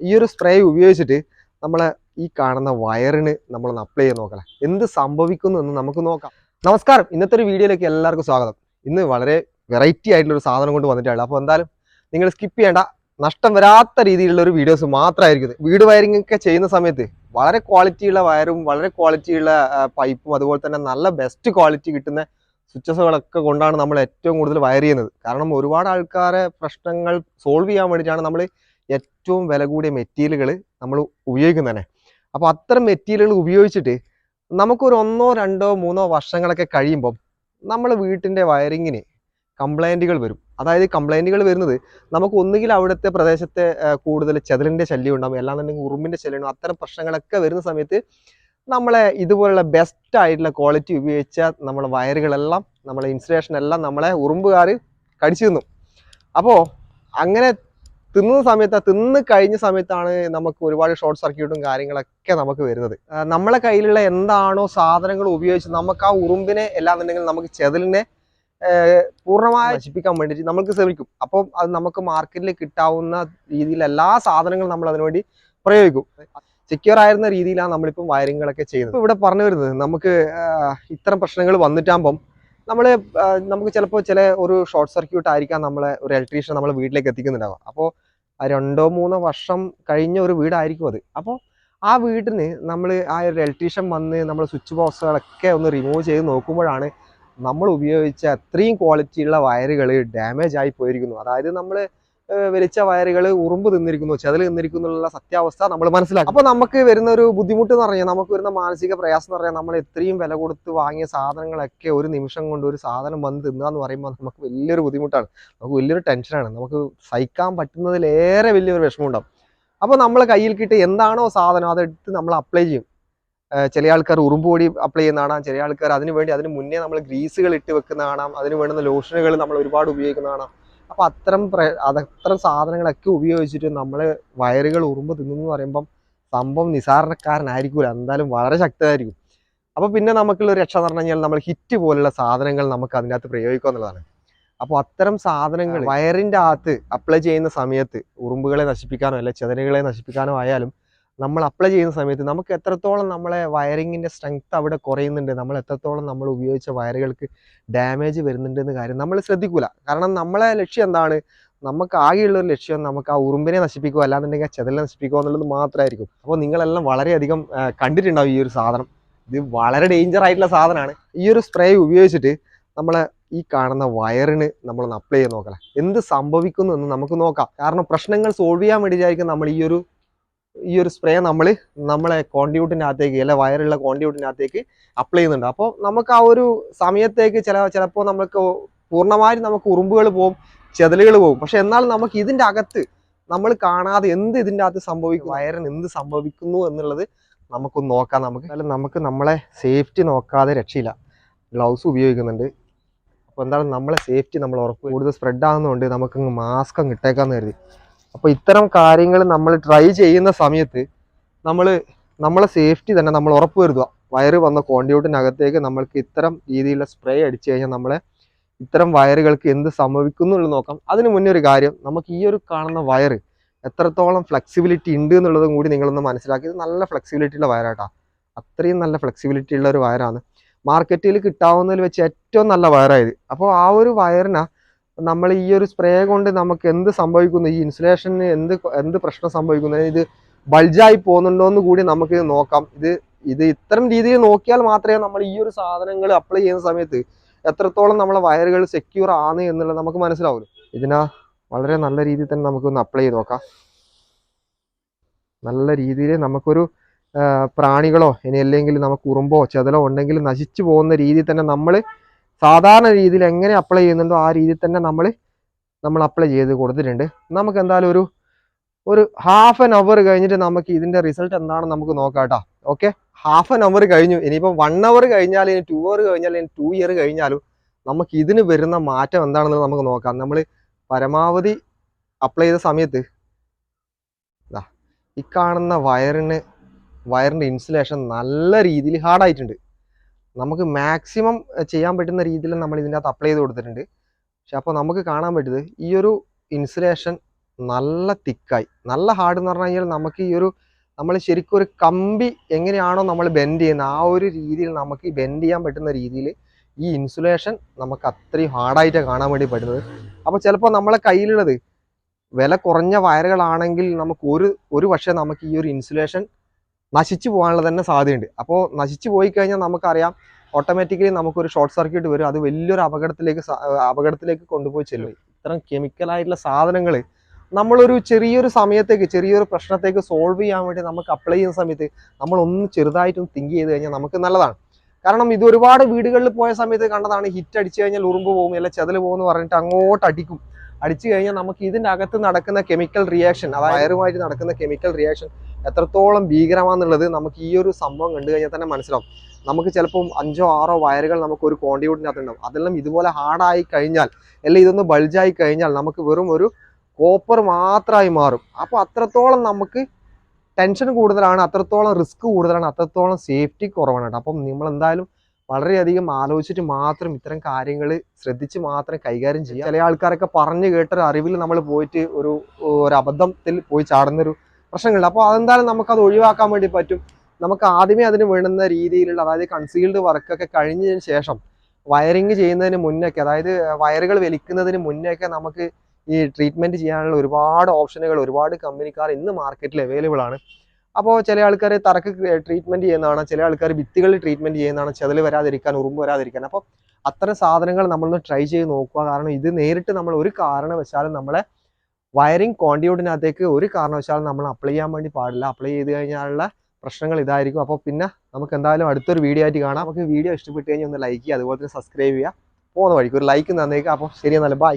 ഈ ഒരു സ്പ്രേ ഉപയോഗിച്ചിട്ട് നമ്മൾ ഈ കാണുന്ന വയറിന് നമ്മളൊന്ന് അപ്ലൈ ചെയ്ത് നോക്കണം എന്ത് സംഭവിക്കുന്നു എന്ന് നമുക്ക് നോക്കാം. നമസ്കാരം. ഇന്നത്തെ ഒരു വീഡിയോയിലേക്ക് എല്ലാവർക്കും സ്വാഗതം. ഇന്ന് വളരെ വെറൈറ്റി ആയിട്ടുള്ള ഒരു സാധനം കൊണ്ട് വന്നിട്ടാണ് അപ്പോൾ എന്തായാലും നിങ്ങൾ സ്കിപ്പ് ചെയ്യേണ്ട നഷ്ടം വരാത്ത രീതിയിലുള്ള ഒരു വീഡിയോസ് മാത്രമായിരിക്കും. വീട് വയറിംഗ് ഒക്കെ ചെയ്യുന്ന സമയത്ത് വളരെ ക്വാളിറ്റിയുള്ള വയറും വളരെ ക്വാളിറ്റിയുള്ള പൈപ്പും അതുപോലെ തന്നെ നല്ല ബെസ്റ്റ് ക്വാളിറ്റി കിട്ടുന്ന സ്വിച്ചസുകളൊക്കെ കൊണ്ടാണ് നമ്മൾ ഏറ്റവും കൂടുതൽ വയർ ചെയ്യുന്നത്. കാരണം ഒരുപാട് ആൾക്കാരെ പ്രശ്നങ്ങൾ സോൾവ് ചെയ്യാൻ വേണ്ടിയിട്ടാണ് നമ്മൾ ഏറ്റവും വില കൂടിയ മെറ്റീരിയലുകൾ നമ്മൾ ഉപയോഗിക്കുന്നതന്നെ. അപ്പോൾ അത്തരം മെറ്റീരിയലുകൾ ഉപയോഗിച്ചിട്ട് നമുക്കൊരു ഒന്നോ രണ്ടോ മൂന്നോ വർഷങ്ങളൊക്കെ കഴിയുമ്പം നമ്മൾ വീട്ടിന്റെ വയറിങ്ങിന് കംപ്ലൈന്റുകൾ വരും. അതായത് കംപ്ലൈന്റുകൾ വരുന്നത് നമുക്ക് ഒന്നുകിൽ അവിടുത്തെ പ്രദേശത്തെ കൂടുതൽ ചെതലിന്റെ ശല്യം ഉണ്ടാകും അല്ലാന്നുണ്ടെങ്കിൽ ഉറുമ്പിന്റെ ശല്യം ഉണ്ടാകും അത്തരം പ്രശ്നങ്ങളൊക്കെ വരുന്ന സമയത്ത് നമ്മളെ ഇതുപോലുള്ള ബെസ്റ്റ് ആയിട്ടുള്ള ക്വാളിറ്റി ഉപയോഗിച്ച നമ്മളെ വയറുകളെല്ലാം നമ്മളെ ഇൻസുലേഷൻ എല്ലാം നമ്മളെ ഉറുമ്പുകാർ കടിച്ചു തിന്നും. അപ്പോൾ അങ്ങനെ തിന്നുന്ന സമയത്ത് തിന്ന് കഴിഞ്ഞ സമയത്താണ് നമുക്ക് ഒരുപാട് ഷോർട്ട് സർക്യൂട്ടും കാര്യങ്ങളൊക്കെ നമുക്ക് വരുന്നത്. നമ്മളെ കയ്യിലുള്ള എന്താണോ സാധനങ്ങൾ ഉപയോഗിച്ച് നമുക്ക് ആ ഉറുമ്പിനെ അല്ലാന്നുണ്ടെങ്കിൽ നമുക്ക് ചെതലിനെ പൂർണമായി നശിപ്പിക്കാൻ വേണ്ടിയിട്ട് നമുക്ക് ശ്രമിക്കും. അപ്പം അത് നമുക്ക് മാർക്കറ്റിൽ കിട്ടാവുന്ന രീതിയിൽ എല്ലാ സാധനങ്ങളും നമ്മൾ അതിനുവേണ്ടി പ്രയോഗിക്കും. സെക്യൂർ ആയിരുന്ന രീതിയിലാണ് നമ്മളിപ്പം വയറിങ്ങുകളൊക്കെ ചെയ്യുന്നത്. ഇപ്പൊ ഇവിടെ പറഞ്ഞു വരുന്നത് നമുക്ക് ഇത്തരം പ്രശ്നങ്ങൾ വന്നിട്ടാകുമ്പം നമ്മൾ നമുക്ക് ചിലപ്പോൾ ചില ഒരു ഷോർട്ട് സർക്യൂട്ട് ആയിരിക്കാം നമ്മളെ ഒരു ഇലക്ട്രീഷ്യൻ നമ്മളെ വീട്ടിലേക്ക് എത്തിക്കുന്നുണ്ടാവുക. അപ്പോൾ രണ്ടോ മൂന്നോ വർഷം കഴിഞ്ഞ ഒരു വീടായിരിക്കും അത്. അപ്പോൾ ആ വീട്ടിന് നമ്മൾ ആ ഒരു ഇലക്ട്രീഷ്യൻ വന്ന് നമ്മൾ സ്വിച്ച് ബോക്സുകളൊക്കെ ഒന്ന് റിമൂവ് ചെയ്ത് നോക്കുമ്പോഴാണ് നമ്മൾ ഉപയോഗിച്ച അത്രയും ക്വാളിറ്റിയുള്ള വയറുകൾ ഡാമേജ് ആയി പോയിരിക്കുന്നു. അതായത് നമ്മൾ വലിച്ച വയറുകൾ ഉറുമ്പ് തിന്നിരിക്കുന്നു ചെതൽ തിന്നിരിക്കുന്നു സത്യാവസ്ഥ നമ്മൾ മനസ്സിലാക്കും. അപ്പോൾ നമുക്ക് വരുന്ന ഒരു ബുദ്ധിമുട്ട് എന്ന് പറഞ്ഞാൽ നമുക്ക് വരുന്ന മാനസിക പ്രയാസം എന്ന് പറഞ്ഞാൽ നമ്മൾ എത്രയും വില കൊടുത്ത് വാങ്ങിയ സാധനങ്ങളൊക്കെ ഒരു നിമിഷം കൊണ്ട് ഒരു സാധനം വന്ന് തിന്നുക എന്ന് പറയുമ്പോൾ നമുക്ക് വലിയൊരു ബുദ്ധിമുട്ടാണ്. നമുക്ക് വലിയൊരു ടെൻഷനാണ്. നമുക്ക് സഹിക്കാൻ പറ്റുന്നതിലേറെ വലിയൊരു വിഷമം വിഷമമുണ്ടാവും. അപ്പോൾ നമ്മൾ കയ്യിൽ കിട്ടിയ എന്താണോ സാധനം അതെടുത്ത് നമ്മൾ അപ്ലൈ ചെയ്യും. ചില ആൾക്കാർ ഉറുമ്പ് പൊടി അപ്ലൈ ചെയ്യുന്ന കാണാം. ചില ആൾക്കാർ അതിന് വേണ്ടി അതിന് മുന്നേ നമ്മൾ ഗ്രീസുകൾ ഇട്ട് വെക്കുന്ന കാണാം. അതിന് വേണ്ടുന്ന ലോഷനുകൾ നമ്മൾ ഒരുപാട് ഉപയോഗിക്കുന്ന കാണാം. അപ്പോൾ അത്തരം അത്തരം സാധനങ്ങളൊക്കെ ഉപയോഗിച്ചിട്ട് നമ്മൾ വയറുകൾ ഉറുമ്പ് തിന്നുന്നു പറയുമ്പം സംഭവം നിസാരണക്കാരനായിരിക്കില്ല എന്തായാലും വളരെ ശക്തമായിരിക്കും അപ്പോൾ പിന്നെ നമുക്കുള്ള രക്ഷ എന്ന് പറഞ്ഞു കഴിഞ്ഞാൽ നമ്മൾ ഹിറ്റ് പോലുള്ള സാധനങ്ങൾ നമുക്ക് അതിനകത്ത് പ്രയോഗിക്കുക എന്നുള്ളതാണ്. അപ്പോൾ അത്തരം സാധനങ്ങൾ വയറിന്റെ അകത്ത് അപ്ലൈ ചെയ്യുന്ന സമയത്ത് ഉറുമ്പുകളെ നശിപ്പിക്കാനോ അല്ലെ ചെതലുകളെ നശിപ്പിക്കാനോ ആയാലും നമ്മൾ അപ്ലൈ ചെയ്യുന്ന സമയത്ത് നമുക്ക് എത്രത്തോളം നമ്മളെ വയറിങ്ങിന്റെ സ്ട്രെങ്ത് അവിടെ കുറയുന്നുണ്ട് നമ്മൾ എത്രത്തോളം നമ്മൾ ഉപയോഗിച്ച വയറുകൾക്ക് ഡാമേജ് വരുന്നുണ്ട് എന്ന കാര്യം നമ്മൾ ശ്രദ്ധിക്കൂല. കാരണം നമ്മളെ ലക്ഷ്യം എന്താണ്? നമുക്ക് ആകെയുള്ള ഒരു ലക്ഷ്യം നമുക്ക് ആ ഉറുമ്പിനെ നശിപ്പിക്കുക അല്ലാന്നുണ്ടെങ്കിൽ ആ ചെതലിനെ നശിപ്പിക്കുക എന്നുള്ളത് മാത്രമായിരിക്കും. അപ്പോൾ നിങ്ങളെല്ലാം വളരെയധികം കണ്ടിട്ടുണ്ടാവും ഈ ഒരു സാധനം. ഇത് വളരെ ഡേഞ്ചർ ആയിട്ടുള്ള സാധനമാണ്. ഈ ഒരു സ്പ്രേ ഉപയോഗിച്ചിട്ട് നമ്മളെ ഈ കാണുന്ന വയറിന് നമ്മളൊന്ന് അപ്ലൈ ചെയ്ത് നോക്കണം. എന്ത് സംഭവിക്കുന്നു എന്ന് നമുക്ക് നോക്കാം. കാരണം പ്രശ്നങ്ങൾ സോൾവ് ചെയ്യാൻ വേണ്ടിയിട്ടായിരിക്കും നമ്മൾ ഈ ഒരു ഈ ഒരു സ്പ്രേ നമ്മൾ നമ്മളെ കോണ്ടിയൂട്ടിന്റെ അകത്തേക്ക് അല്ലെ വയറുള്ള കോണ്ടിയൂട്ടിന്റെ അകത്തേക്ക് അപ്ലൈ ചെയ്യുന്നുണ്ട്. അപ്പോൾ നമുക്ക് ആ ഒരു സമയത്തേക്ക് ചില ചിലപ്പോൾ നമുക്ക് പൂർണമായും നമുക്ക് ഉറുമ്പുകൾ പോകും ചെതലുകൾ പോകും പക്ഷെ എന്നാൽ നമുക്ക് ഇതിന്റെ അകത്ത് നമ്മൾ കാണാതെ എന്ത് ഇതിന്റെ അകത്ത് സംഭവിക്കും വയറിന് എന്ത് സംഭവിക്കുന്നു എന്നുള്ളത് നമുക്കൊന്ന് നോക്കാം നമുക്ക്. അല്ല നമുക്ക് നമ്മളെ സേഫ്റ്റി നോക്കാതെ രക്ഷയില്ല. ഗ്ലൗസ് ഉപയോഗിക്കുന്നുണ്ട്. അപ്പോൾ എന്താണ് നമ്മളെ സേഫ്റ്റി നമ്മൾ ഉറപ്പ് കൂടുതൽ സ്പ്രെഡ് ആകുന്നതുകൊണ്ട് നമുക്ക് മാസ്ക് അങ്ങ് ഇട്ടേക്കാന്ന് കരുതി. അപ്പോൾ ഇത്തരം കാര്യങ്ങൾ നമ്മൾ ട്രൈ ചെയ്യുന്ന സമയത്ത് നമ്മൾ നമ്മളെ സേഫ്റ്റി തന്നെ നമ്മൾ ഉറപ്പ് വരുത്തുക. വയറ് വന്ന കോണ്ടിയൂട്ടിനകത്തേക്ക് നമ്മൾക്ക് ഇത്തരം രീതിയിലുള്ള സ്പ്രേ അടിച്ചു കഴിഞ്ഞാൽ നമ്മളെ ഇത്തരം വയറുകൾക്ക് എന്ത് സംഭവിക്കുന്നു എന്നുള്ളത് നോക്കാം. അതിന് മുന്നേ ഒരു കാര്യം നമുക്ക് ഈ ഒരു കാണുന്ന വയറ് എത്രത്തോളം ഫ്ലെക്സിബിലിറ്റി ഉണ്ട് എന്നുള്ളതും കൂടി നിങ്ങളൊന്ന് മനസ്സിലാക്കി. ഇത് നല്ല ഫ്ലെക്സിബിലിറ്റി ഉള്ള വയറാട്ടാ. അത്രയും നല്ല ഫ്ലെക്സിബിലിറ്റി ഉള്ള ഒരു വയറാണ്. മാർക്കറ്റിൽ കിട്ടാവുന്നതിൽ വെച്ച് ഏറ്റവും നല്ല വയറായത് അപ്പോൾ ആ ഒരു വയറിന നമ്മൾ ഈ ഒരു സ്പ്രേ കൊണ്ട് നമുക്ക് എന്ത് സംഭവിക്കുന്നു? ഈ ഇൻസുലേഷന് എന്ത് എന്ത് പ്രശ്നം സംഭവിക്കുന്നു? ഇത് ബൾജായി പോകുന്നുണ്ടോ എന്ന് കൂടി നമുക്ക് നോക്കാം. ഇത് ഇത് ഇത്തരം രീതിയിൽ നോക്കിയാൽ മാത്രമേ നമ്മൾ ഈ ഒരു സാധനങ്ങൾ അപ്ലൈ ചെയ്യുന്ന സമയത്ത് എത്രത്തോളം നമ്മളെ വയറുകൾ സെക്യൂർ ആണ് എന്നുള്ളത് നമുക്ക് മനസ്സിലാവുള്ളൂ. ഇതിനാ വളരെ നല്ല രീതിയിൽ തന്നെ നമുക്കൊന്ന് അപ്ലൈ ചെയ്ത് നോക്കാം. നല്ല രീതിയിൽ നമുക്കൊരു പ്രാണികളോ ഇനി അല്ലെങ്കിൽ നമുക്ക് ഉറുമ്പോ ചെതലോ ഉണ്ടെങ്കിൽ നശിച്ചു പോകുന്ന രീതിയിൽ തന്നെ നമ്മൾ സാധാരണ രീതിയിൽ എങ്ങനെ അപ്ലൈ ചെയ്യുന്നുണ്ടോ ആ രീതിയിൽ തന്നെ നമ്മൾ നമ്മൾ അപ്ലൈ ചെയ്ത് കൊടുത്തിട്ടുണ്ട്. നമുക്ക് എന്തായാലും ഒരു ഒരു ഹാഫ് ആൻ അവർ കഴിഞ്ഞിട്ട് നമുക്ക് ഇതിന്റെ റിസൾട്ട് എന്താണെന്ന് നമുക്ക് നോക്കാം കേട്ടോ. ഓക്കെ ഹാഫ് ആൻ അവർ കഴിഞ്ഞു. ഇനിയിപ്പോൾ വൺ അവർ കഴിഞ്ഞാൽ ഇനി ടു അവർ കഴിഞ്ഞാൽ ഇനി ടു ഇയർ കഴിഞ്ഞാലും നമുക്ക് ഇതിന് വരുന്ന മാറ്റം എന്താണെന്ന് നമുക്ക് നോക്കാം. നമ്മൾ പരമാവധി അപ്ലൈ ചെയ്ത സമയത്ത് ഈ കാണുന്ന വയറിന് വയറിന്റെ ഇൻസുലേഷൻ നല്ല രീതിയിൽ ഹാർഡായിട്ടുണ്ട് നമുക്ക് മാക്സിമം ചെയ്യാൻ പറ്റുന്ന രീതിയിൽ നമ്മൾ ഇതിന്റെ അകത്ത് അപ്ലൈ ചെയ്ത് കൊടുത്തിട്ടുണ്ട്. പക്ഷെ അപ്പോൾ നമുക്ക് കാണാൻ പറ്റുന്നത് ഈ ഒരു ഇൻസുലേഷൻ നല്ല തിക്കായി നല്ല ഹാർഡ് എന്ന് പറഞ്ഞു കഴിഞ്ഞാൽ നമുക്ക് ഈ ഒരു നമ്മൾ ശരിക്കും ഒരു കമ്പി എങ്ങനെയാണോ നമ്മൾ ബെൻഡ് ചെയ്യുന്നത് ആ ഒരു രീതിയിൽ നമുക്ക് ബെൻഡ് ചെയ്യാൻ പറ്റുന്ന രീതിയിൽ ഈ ഇൻസുലേഷൻ നമുക്ക് അത്രയും ഹാർഡായിട്ട് കാണാൻ വേണ്ടി പറ്റുന്നത്. അപ്പോൾ ചിലപ്പോൾ നമ്മളെ കയ്യിലുള്ളത് വില കുറഞ്ഞ വയറുകളാണെങ്കിൽ നമുക്ക് ഒരു ഒരു പക്ഷേ നമുക്ക് ഈ ഒരു ഇൻസുലേഷൻ നശിച്ചു പോകാനുള്ള തന്നെ സാധ്യതയുണ്ട്. അപ്പോൾ നശിച്ചു പോയി കഴിഞ്ഞാൽ നമുക്കറിയാം ഓട്ടോമാറ്റിക്കലി നമുക്കൊരു ഷോർട്ട് സർക്യൂട്ട് വരും. അത് വലിയൊരു അപകടത്തിലേക്ക് അപകടത്തിലേക്ക് കൊണ്ടുപോയി ചെല്ലും. ഇത്തരം കെമിക്കലായിട്ടുള്ള സാധനങ്ങൾ നമ്മളൊരു ചെറിയൊരു സമയത്തേക്ക് ചെറിയൊരു പ്രശ്നത്തേക്ക് സോൾവ് ചെയ്യാൻ വേണ്ടി നമുക്ക് അപ്ലൈ ചെയ്യുന്ന സമയത്ത് നമ്മളൊന്ന് ചെറുതായിട്ടൊന്ന് തിങ്ക് ചെയ്ത് കഴിഞ്ഞാൽ നമുക്ക് നല്ലതാണ്. കാരണം ഇത് ഒരുപാട് വീടുകളിൽ പോയ സമയത്ത് കണ്ടതാണ് ഹിറ്റ് അടിച്ചു കഴിഞ്ഞാൽ ഉറുമ്പ് പോകും അല്ല ചെതൽ പോകും എന്ന് പറഞ്ഞിട്ട് അങ്ങോട്ട് അടിക്കും. അടിച്ചു കഴിഞ്ഞാൽ നമുക്ക് ഇതിന്റെ അകത്ത് നടക്കുന്ന കെമിക്കൽ റിയാക്ഷൻ അതായത് വയറുമായിട്ട് നടക്കുന്ന കെമിക്കൽ റിയാക്ഷൻ എത്രത്തോളം ഭീകരമാണെന്നുള്ളത് നമുക്ക് ഈ ഒരു സംഭവം കണ്ടു കഴിഞ്ഞാൽ തന്നെ മനസ്സിലാവും. നമുക്ക് ചിലപ്പോൾ അഞ്ചോ ആറോ വയറുകൾ നമുക്ക് ഒരു കോണ്ടിയൂട്ടിനകത്ത് ഉണ്ടാവും അതെല്ലാം ഇതുപോലെ ഹാർഡായി കഴിഞ്ഞാൽ അല്ലെങ്കിൽ ഇതൊന്ന് ബൾജായി കഴിഞ്ഞാൽ നമുക്ക് വെറും ഒരു കോപ്പർ മാത്രമായി മാറും. അപ്പോൾ അത്രത്തോളം നമുക്ക് ടെൻഷൻ കൂടുതലാണ് അത്രത്തോളം റിസ്ക് കൂടുതലാണ് അത്രത്തോളം സേഫ്റ്റി കുറവാണ് കേട്ടോ. അപ്പം നമ്മൾ എന്തായാലും വളരെയധികം ആലോചിച്ചിട്ട് മാത്രം ഇത്തരം കാര്യങ്ങൾ ശ്രദ്ധിച്ച് മാത്രം കൈകാര്യം ചെയ്യുക ചില ആൾക്കാരൊക്കെ പറഞ്ഞു കേട്ടൊരു അറിവിൽ നമ്മൾ പോയിട്ട് ഒരു ഒരു അബദ്ധത്തിൽ പോയി ചാടുന്നൊരു പ്രശ്നങ്ങളുണ്ട്. അപ്പോൾ അതെന്തായാലും നമുക്കത് ഒഴിവാക്കാൻ വേണ്ടി പറ്റും. നമുക്ക് ആദ്യമേ അതിന് വേണ്ടുന്ന രീതിയിലുള്ള അതായത് കൺസീൽഡ് വർക്കൊക്കെ കഴിഞ്ഞതിന് ശേഷം വയറിങ് ചെയ്യുന്നതിന് മുന്നൊക്കെ അതായത് വയറുകൾ വലിക്കുന്നതിന് മുന്നൊക്കെ നമുക്ക് ഈ ട്രീറ്റ്മെന്റ് ചെയ്യാനുള്ള ഒരുപാട് ഓപ്ഷനുകൾ ഒരുപാട് കമ്പനിക്കാർ ഇന്ന് മാർക്കറ്റിൽ അവൈലബിൾ ആണ്. അപ്പോൾ ചില ആൾക്കാർ തറക്ക് ട്രീറ്റ്മെന്റ് ചെയ്യുന്നതാണ് ചില ആൾക്കാർ ഭിത്തികൾ ട്രീറ്റ്മെന്റ് ചെയ്യുന്നതാണ് ചെതൽ വരാതിരിക്കാൻ ഉറുമ്പ് വരാതിരിക്കാൻ. അപ്പോൾ അത്തരം സാധനങ്ങൾ നമ്മളൊന്ന് ട്രൈ ചെയ്ത് നോക്കുക. കാരണം ഇത് നേരിട്ട് നമ്മൾ ഒരു കാരണവശാലും നമ്മളെ വയറിംഗ് കോണ്ടിയൂട്ടിനകത്തേക്ക് ഒരു കാരണവശാലും നമ്മൾ അപ്ലൈ ചെയ്യാൻ വേണ്ടി പാടില്ല. അപ്ലൈ ചെയ്ത് കഴിഞ്ഞാലുള്ള പ്രശ്നങ്ങൾ ഇതായിരിക്കും. അപ്പോൾ പിന്നെ നമുക്ക് എന്തായാലും അടുത്തൊരു വീഡിയോ ആയിട്ട് കാണാം. നമുക്ക് വീഡിയോ ഇഷ്ടപ്പെട്ട് കഴിഞ്ഞാൽ ഒന്ന് ലൈക്ക് ചെയ്യുക അതുപോലെ തന്നെ സബ്സ്ക്രൈബ് ചെയ്യുക. പോകുന്ന വഴിക്ക് ഒരു ലൈക്ക് തന്നേക്കുക അപ്പോൾ ശരി എന്നാൽ ബൈ